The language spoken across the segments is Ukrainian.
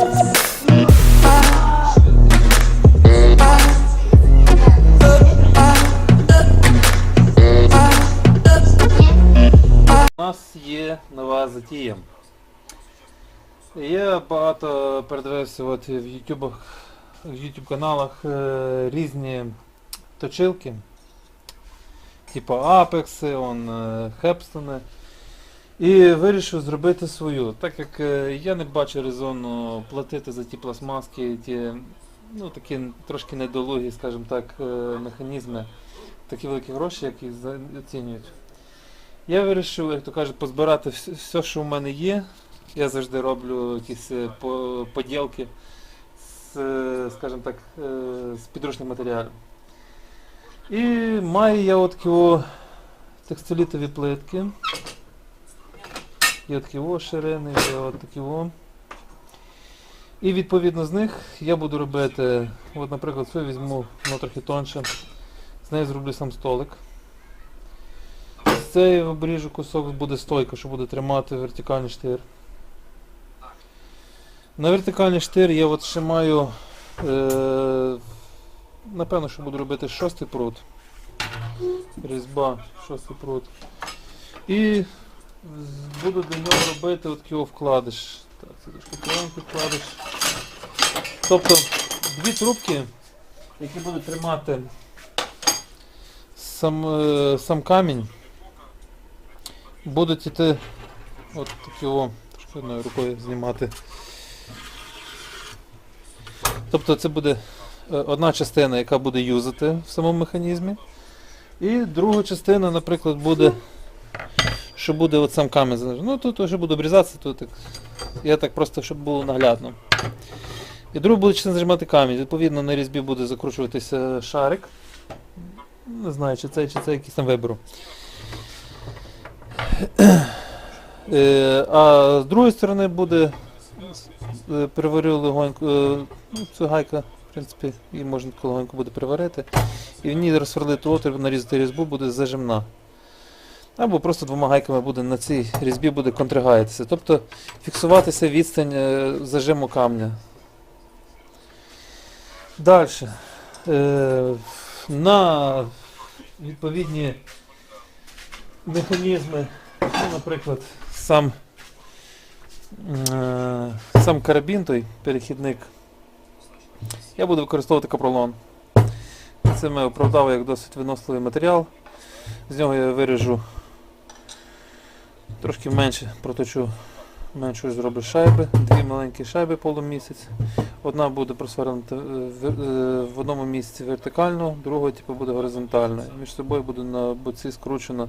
У нас є нова затія. Я багато передивився от в YouTube, каналах е, різні точилки. Типу Apex, он, е, Hepstone. І вирішив зробити свою. Так як е, я не бачу резону платити за ті пластмаски, ті ну, такі трошки недолугі, скажімо так, е, механізми, такі великі гроші, які оцінюють. Я вирішив, як то кажуть, позбирати все, що в мене є. Я завжди роблю якісь е, поділки з, скажімо так, з підручних матеріалів. І маю я от такі о текстилітові плитки. Є такі о ширини, є от такі о. І відповідно з них я буду робити, от, наприклад, цю візьму, воно трохи тонше. З неї зроблю сам столик. З цієї обріжу кусок буде стойка, що буде тримати вертикальний штир. На вертикальний штир я от ще маю. Е, напевно, що буду робити шостий прут. Різьба, шостий прут. І буду до нього робити от такий о вкладиш. Так, це трошки тонкий вкладиш. Тобто дві трубки, які будуть тримати сам, е, сам камінь будуть іти от такі о, трошки одною рукою знімати. Тобто це буде е, одна частина, яка буде юзати в самому механізмі. І друга частина, наприклад, буде, що буде от сам камінь. залежний. Ну тут вже буде обрізатися, тут так, я так просто, щоб було наглядно. І друга буде частина зажимати камінь. Відповідно, на різьбі буде закручуватися шарик. Не знаю, чи це, чи це якийсь там вибору. Е, а з другої сторони буде е, переварю легонько, е, ну, цю гайка, в принципі, її можна легонько буде переварити. І в ній розсверлити отвір, нарізати різьбу буде зажимна. Або просто двома гайками буде на цій різьбі буде контргаятися. Тобто фіксуватися відстань е, зажиму камня. Далі. Е, на відповідні механізми, ну, наприклад, сам, е, сам карабін, той перехідник, я буду використовувати капролон. Це ми оправдав як досить виносливий матеріал. З нього я виріжу трошки менше, проточу меншою зроблю шайби, дві маленькі шайби полумісяць. Одна буде просвернута е, в, е, одному місці вертикально, друга типу, буде горизонтально. Між собою буде на боці скручено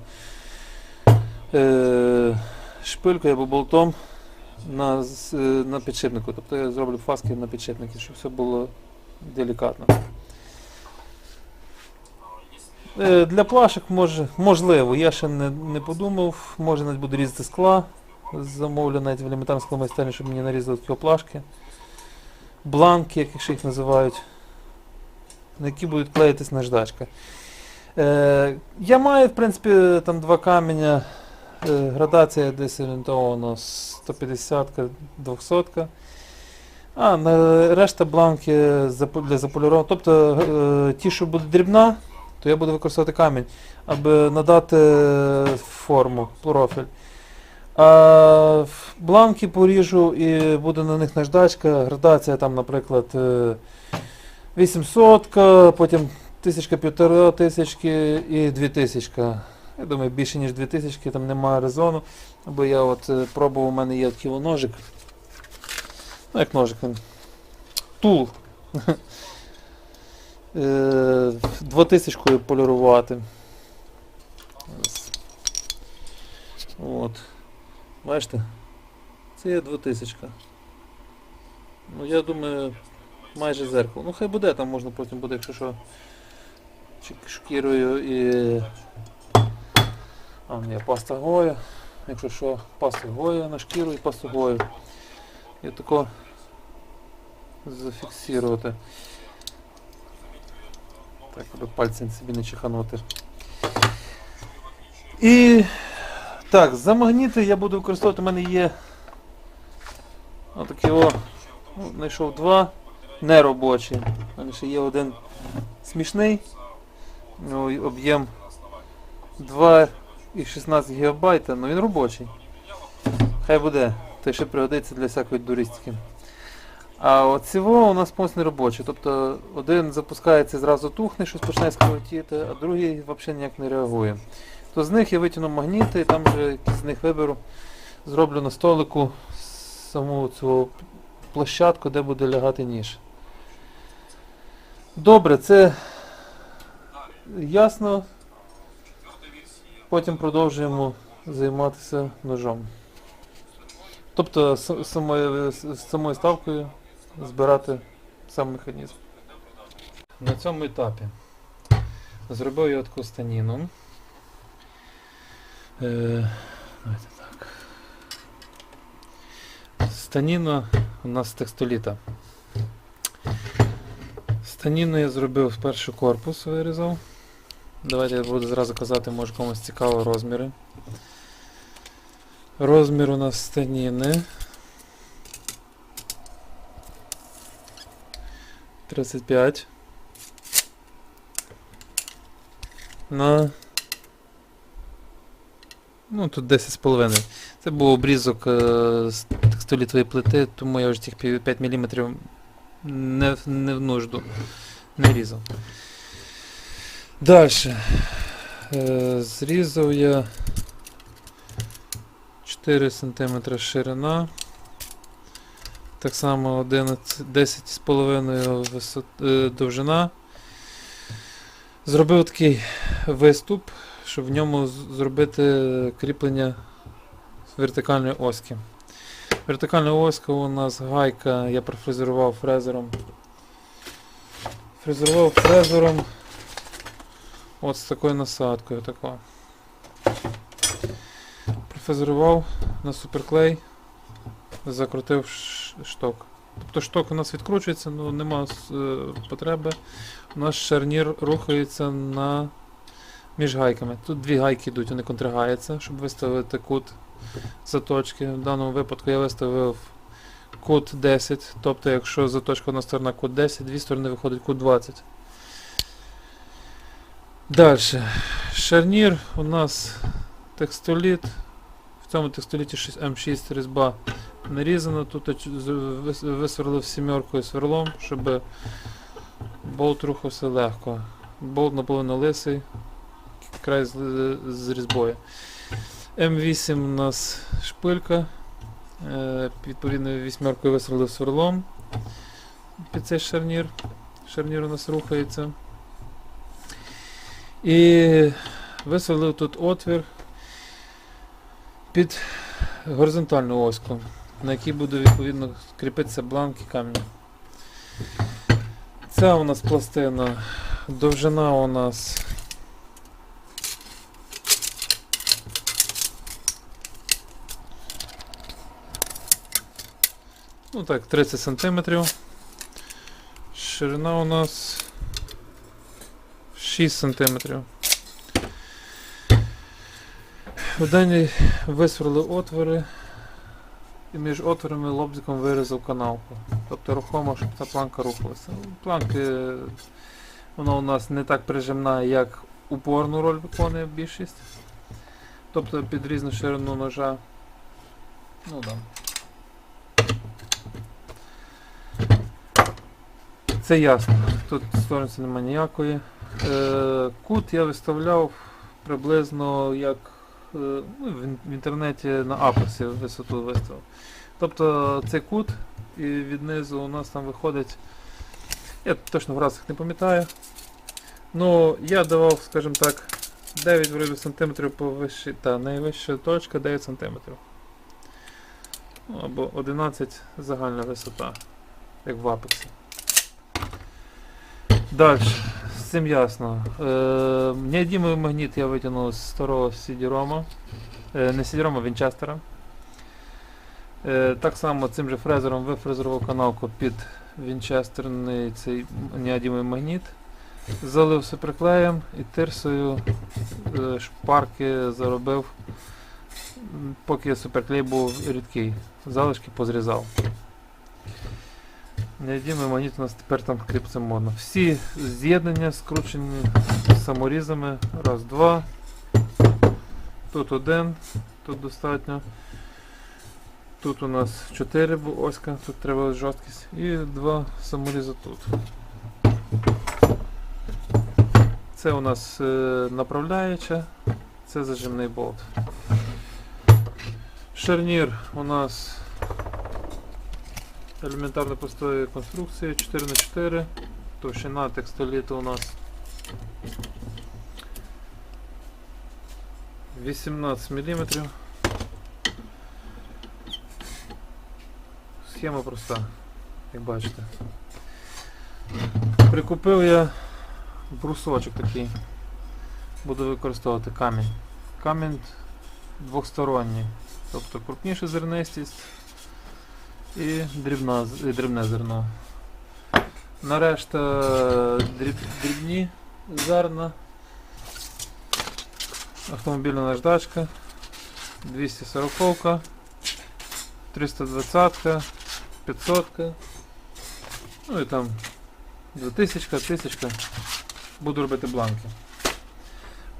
е, шпилькою або болтом на, на підшипнику. Тобто я зроблю фаски на підшипники, щоб все було делікатно. Е, Для плашок може, можливо, я ще не, не подумав, може навіть буду різати скла. Замовлю навіть в елементарному скломайстерні, щоб мені нарізали такі плашки. Бланки, як ще їх називають, на які будуть клеїтись наждачка. Е, я маю, в принципі, там два каменя. Е, градація десь орієнтовано 150-ка, 200-ка. А, решта бланки для заполірованого. Тобто е, ті, що буде дрібна, то я буду використовувати камінь, аби надати форму, профіль. А бланки поріжу і буде на них наждачка. Градація там, наприклад, е, 800, потім 1000, півтора тисячки і 2000. Я думаю, більше ніж 2000 там немає резону. Бо я от е, пробував, у мене є такий ножик. Ну, як ножик він. Тул. Е, Двотисячкою полірувати. От. Бачите? Це є двотисячка. Ну я думаю, майже зеркало. Ну хай буде, там можна потім буде, якщо що, шкірою і. А, ні, паста Гоя. Якщо що, паста Гоя на шкіру і пасту Гою. І тако зафіксувати. Так, аби пальцем собі не чиханути. І так, за магніти я буду використовувати, у мене є отакі о Ну, знайшов два неробочі. У мене ще є один смішний. Ну, об'єм 2,16 ГБ, але він робочий. Хай буде, той ще пригодиться для всякої дуристики. А от цього у нас повністю не робочий. Тобто один запускається зразу тухне, щось починає скоротіти, а другий взагалі ніяк не реагує. То з них я витягну магніти і там вже з них виберу. Зроблю на столику саму цю площадку, де буде лягати ніж. Добре, це ясно. Потім продовжуємо займатися ножом. Тобто самою, самою ставкою збирати сам механізм. На цьому етапі зробив я таку станіну. Е, давайте так. Станіна у нас текстоліта. Станіну я зробив перший корпус, вирізав. Давайте я буду зразу казати, може комусь цікаво розміри. Розмір у нас станіни. 35 на ну тут 10,5. Це був обрізок е, з текстолітової плити, тому я вже тих 5 мм не, не в нужду не різав. Далі. Е, зрізав я 4 см ширина. Так само 10,5 висот, е, довжина. Зробив такий виступ, щоб в ньому зробити кріплення вертикальної оськи. Вертикальна оська у нас гайка, я профрезерував фрезером. Фрезерував фрезером от з такою насадкою. Тако. Профрезерував на суперклей, закрутив шток. Тобто шток у нас відкручується, але нема е, потреби. У нас шарнір рухається на між гайками. Тут дві гайки йдуть, вони контрагаються, щоб виставити кут заточки. В даному випадку я виставив кут 10. Тобто, якщо заточка одна сторона кут 10, дві сторони виходить кут 20. Далі. Шарнір у нас текстоліт. В цьому текстоліті 6 М6 різьба нарізана. Тут висверлив сімеркою сверлом, щоб болт рухався легко. Болт наполовину лисий, край з, з різьбою. М8 у нас шпилька. Е, відповідно, вісьмеркою висверлив сверлом під цей шарнір. Шарнір у нас рухається. І висверлив тут отвір під горизонтальну оську, на якій буде відповідно кріпитися бланк і камінь. Ця у нас пластина, довжина у нас Ну так, 30 сантиметрів. Ширина у нас 6 сантиметрів. В даній висверли отвори і між отворами лобзиком вирізав канавку. Тобто рухомо, щоб та планка рухалася. Ну, Планки вона у нас не так прижимна, як упорну роль виконує більшість. Тобто під різну ширину ножа. Ну да. Це ясно. Тут сторониці немає ніякої. Е, кут я виставляв приблизно як ну, в, інтернеті на апексі висоту виставив. Тобто цей кут і від низу у нас там виходить. Я точно в разах не пам'ятаю. Ну, я давав, скажімо так, 9 вроде сантиметрів по вищій, та найвища точка 9 сантиметрів. Ну, або 11 загальна висота, як в апексі. Далі, цим ясно. Е, неодимий магніт я витягнув з старого CD-ROM. Е, не CD-ROM, а Вінчестера. Е, так само цим же фрезером вифрезерував каналку під вінчестерний цей неодимий магніт. Залив все приклеєм і тирсою е, шпарки заробив, поки суперклей був рідкий. Залишки позрізав. Неодімий магніт у нас тепер там кріпиться модно. Всі з'єднання скручені саморізами. Раз, два. Тут один, тут достатньо. Тут у нас 4 оська, тут треба жорсткість. І два саморізи тут. Це у нас е, направляюча, це зажимний болт. Шарнір у нас елементарно простої конструкції 4х4. Товщина текстоліту у нас 18 мм. Схема проста, як бачите. Прикупив я брусочок такий. Буду використовувати камінь. Камінь двохсторонній. Тобто крупніша зернистість і дрібна, дрібне зерно. Нарешта дріб, дрібні зерна. Автомобільна наждачка. 240, 320, 500, ну і там 2000, 1000. Буду робити бланки.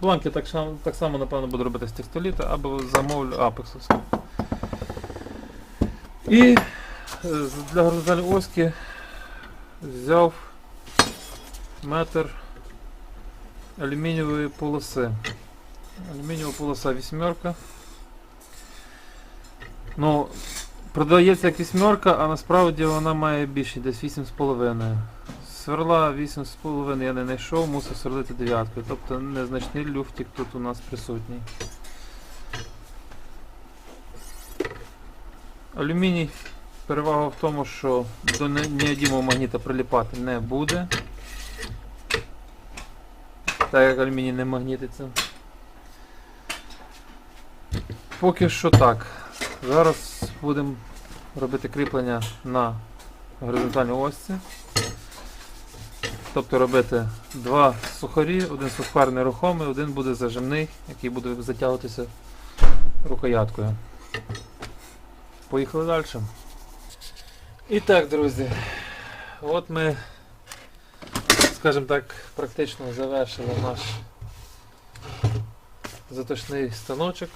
Бланки так, само- так само, напевно, буду робити з текстоліта або замовлю апексовську. І е, для горизонтальної оськи взяв метр алюмінієвої полоси. Алюмінієва полоса вісьмерка. Ну, продається як вісьмерка, а насправді вона має більше, десь 8,5. Сверла 8,5 я не знайшов, мусив сверлити дев'яткою. Тобто незначний люфтик тут у нас присутній. Алюміній перевага в тому, що до не- неодімого магніта приліпати не буде. Так як алюміній не магнітиться. Поки що так. Зараз будемо робити кріплення на горизонтальній осці. Тобто робити два сухарі, один сухар нерухомий, один буде зажимний, який буде затягуватися рукояткою. Поїхали далі. І так, друзі, от ми, скажімо так, практично завершили наш заточний станочок.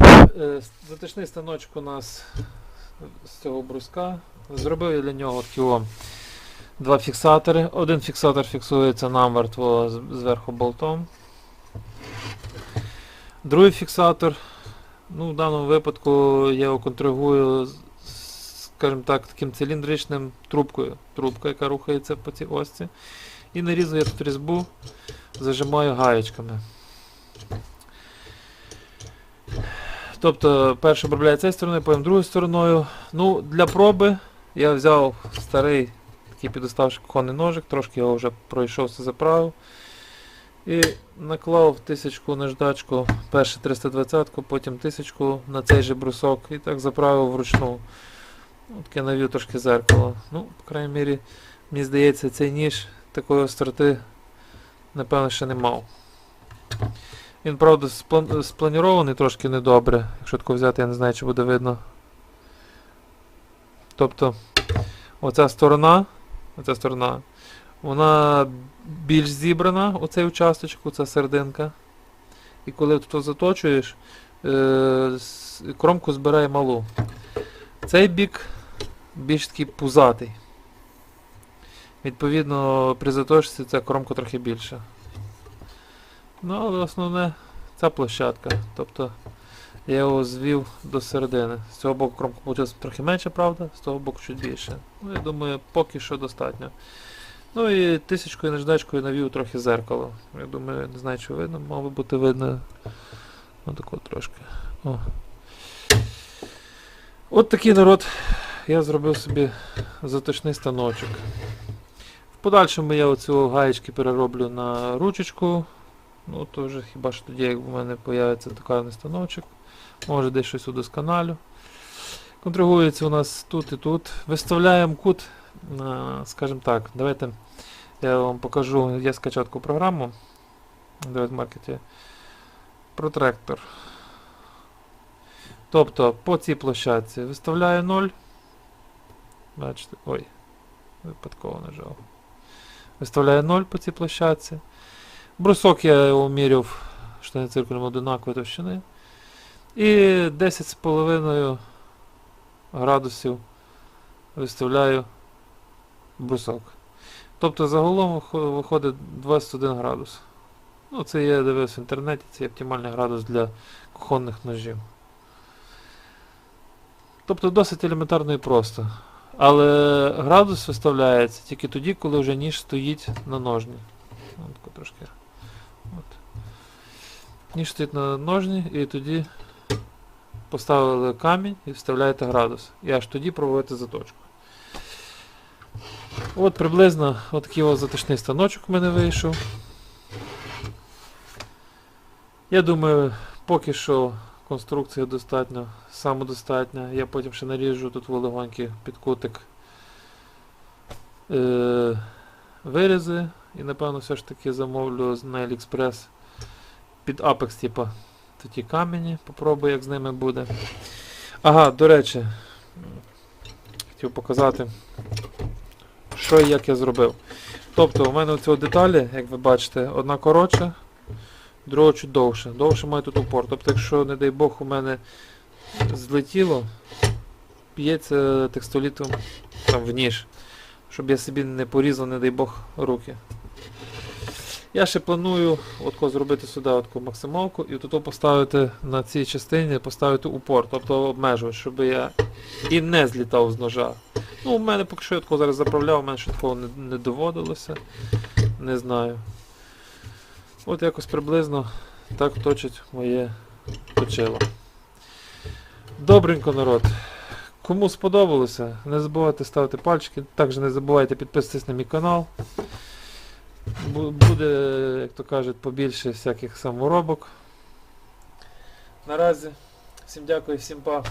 Е, Заточний станочок у нас з цього бруска. Зробив я для нього такі два фіксатори. Один фіксатор фіксується намертво зверху болтом. Другий фіксатор, ну, в даному випадку я його контригую, скажімо так, таким циліндричним трубкою. Трубка, яка рухається по цій осці. І нарізую різьбу, зажимаю гаєчками. Тобто перше обробляю цією стороною, потім другою стороною. Ну, для проби я взяв старий такий підоставший кухонний ножик, трошки його вже пройшовся, заправив. І наклав тисячку наждачку, перше 320, потім тисячку на цей же брусок і так заправив вручну. Ну, Таке навів трошки зеркало. Ну, по крайній мірі, мені здається, цей ніж такої остроти, напевно, ще не мав. Він, правда, сплан- спланірований трошки недобре. Якщо тако взяти, я не знаю, чи буде видно. Тобто, оця сторона, оця сторона, вона більш зібрана, оцей участочок, оця серединка. І коли ти то заточуєш, е, кромку збирає малу. Цей бік більш такий пузатий. Відповідно, при заточці ця кромка трохи більша. Ну, але основне ця площадка. Тобто я його звів до середини. З цього боку кромка вийшла трохи менше, правда, з того боку чуть більше. Ну, я думаю, поки що достатньо. Ну і тисячкою наждачкою навів трохи зеркало. Я думаю, не знаю, чи видно, мав би бути видно. Отако трошки. О. От такий народ. Я зробив собі заточний станочок. В подальшому я оцю гаєчки перероблю на ручечку. Ну, то вже хіба що тоді, як в мене з'явиться токарний станочок. Може десь щось удосконалю. Контригується у нас тут і тут. Виставляємо кут, скажімо так, давайте я вам покажу, я скачав таку програму. Давайте маркеті. Протректор. Тобто по цій площадці виставляю 0. Бачите, ой, випадково нажав. Виставляю 0 по цій площадці. Брусок я його міряв штани циркулем одинакової товщини. І 10,5 градусів виставляю брусок. Тобто загалом виходить 21 градус. Ну, це я дивився в інтернеті, це оптимальний градус для кухонних ножів. Тобто досить елементарно і просто. Але градус виставляється тільки тоді, коли вже ніж стоїть на ножні. От. От. Ніж стоїть на ножні, і тоді поставили камінь і вставляєте градус. І аж тоді проводите заточку. От приблизно от такий ось заточний станочок у мене вийшов. Я думаю, поки що конструкція достатньо самодостатня. Я потім ще наріжу тут легонький під кутик е- вирізи. І напевно все ж таки замовлю на AliExpress під Apex, типа такі камені. Попробую, як з ними буде. Ага, до речі, хотів показати, що і як я зробив. Тобто, у мене оці деталі, як ви бачите, одна коротша, друга чуть довше. Довше має тут упор. Тобто, якщо, не дай Бог, у мене злетіло, п'ється текстолітом там в ніж, щоб я собі не порізав, не дай Бог, руки. Я ще планую отко зробити сюди отко максималку і тут поставити на цій частині поставити упор, тобто обмежувати, щоб я і не злітав з ножа. Ну, у мене поки що я такого зараз заправляв, у мене ще такого не, не доводилося. Не знаю. От якось приблизно так точить моє точило. Добренько, народ. Кому сподобалося, не забувайте ставити пальчики, також не забувайте підписуватись на мій канал. Буде, як то кажуть, побільше всяких саморобок. Наразі всім дякую, всім па.